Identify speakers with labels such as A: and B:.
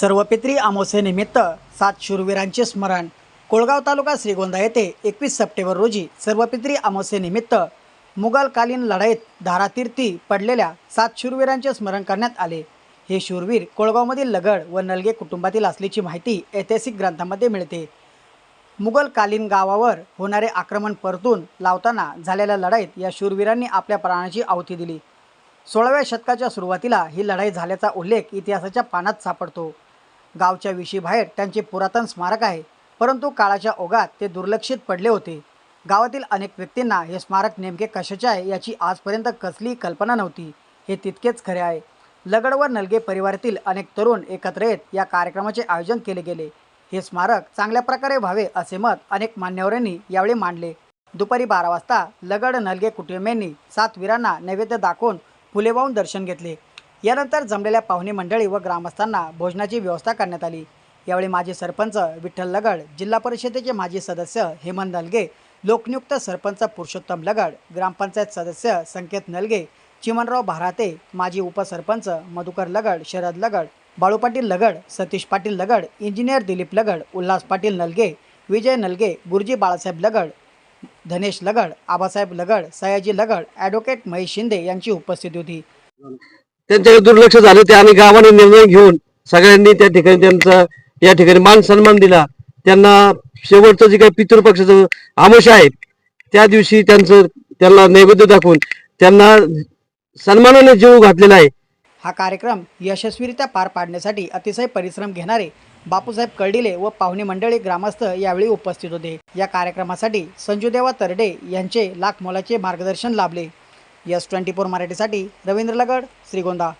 A: सर्वपित्री अमावस्येनिमित्त सात शूरवीरांचे स्मरण. कोळगाव तालुका श्रीगोंदा येथे एकवीस सप्टेंबर रोजी सर्वपित्री अमावस्येनिमित्त मुघलकालीन लढाईत धारातीर्थी पडलेल्या सात शूरवीरांचे स्मरण करण्यात आले. हे शूरवीर कोळगावमधील लगड व नलगे कुटुंबातील असल्याची माहिती ऐतिहासिक ग्रंथामध्ये मिळते. मुघलकालीन गावावर होणारे आक्रमण परतून लावताना झालेल्या लढाईत या शूरवीरांनी आपल्या प्राणाची आहुती दिली. सोळाव्या शतकाच्या सुरुवातीला ही लढाई झाल्याचा उल्लेख इतिहासाच्या पानात सापडतो. गावच्या विशीबाहेर त्यांचे पुरातन स्मारक आहे. परंतु काळाच्या ओघात ते दुर्लक्षित पडले होते. गावातील अनेक व्यक्तींना हे स्मारक नेमके कशाचे आहे याची आजपर्यंत कसलीही कल्पना नव्हती. हे तितकेच खरे आहे. लगड व नलगे परिवारातील अनेक तरुण एकत्र येत या कार्यक्रमाचे आयोजन केले गेले. हे स्मारक चांगल्या प्रकारे व्हावे असे मत अनेक मान्यवरांनी यावेळी मांडले. दुपारी बारा वाजता लगड नलगे कुटुंबियांनी सात वीरांना नैवेद्य दाखवून फुले वाहून दर्शन घेतले. यानंतर जमलेल्या पाहुणे मंडळी व ग्रामस्थांना भोजनाची व्यवस्था करण्यात आली. यावेळी माजी सरपंच विठ्ठल लगड जिल्हा परिषदेचे माजी सदस्य हेमंत नलगे लोकनियुक्त सरपंच पुरुषोत्तम लगड ग्रामपंचायत सदस्य संकेत नलगे चिमनराव भाराते माजी उपसरपंच मधुकर लगड शरद लगड बाळू पाटील लगड सतीश पाटील लगड इंजिनियर दिलीप लगड उल्हास पाटील नलगे विजय नलगे गुरुजी बाळासाहेब लगड धनेश लगड आबासाहेब लगड सयाजी लगड ॲडव्होकेट महेश शिंदे यांची उपस्थिती होती.
B: त्यांच्याकडे दुर्लक्ष झालं ते आणि गावाने निर्णय घेऊन सगळ्यांनी त्या ठिकाणी त्यांचा या ठिकाणी मान सन्मान दिला. त्यांना शेवटचं जे काही पितृपक्षाचं आमोश आहे त्या दिवशी त्यांचं त्यांना नैवेद्य दाखवून त्यांना सन्मानाने जीव घातलेला आहे.
A: हा कार्यक्रम यशस्वीरित्या पार पाडण्यासाठी अतिशय परिश्रम घेणारे बापूसाहेब कर्डिले व पाहुणे मंडळी ग्रामस्थ यावेळी उपस्थित होते. या कार्यक्रमासाठी संजूदेवा तरडे यांचे लाख मोलाचे मार्गदर्शन लाभले. यस ट्वेंटी फोर मराठीसाठी रवींद्र लगड श्रीगोंदा.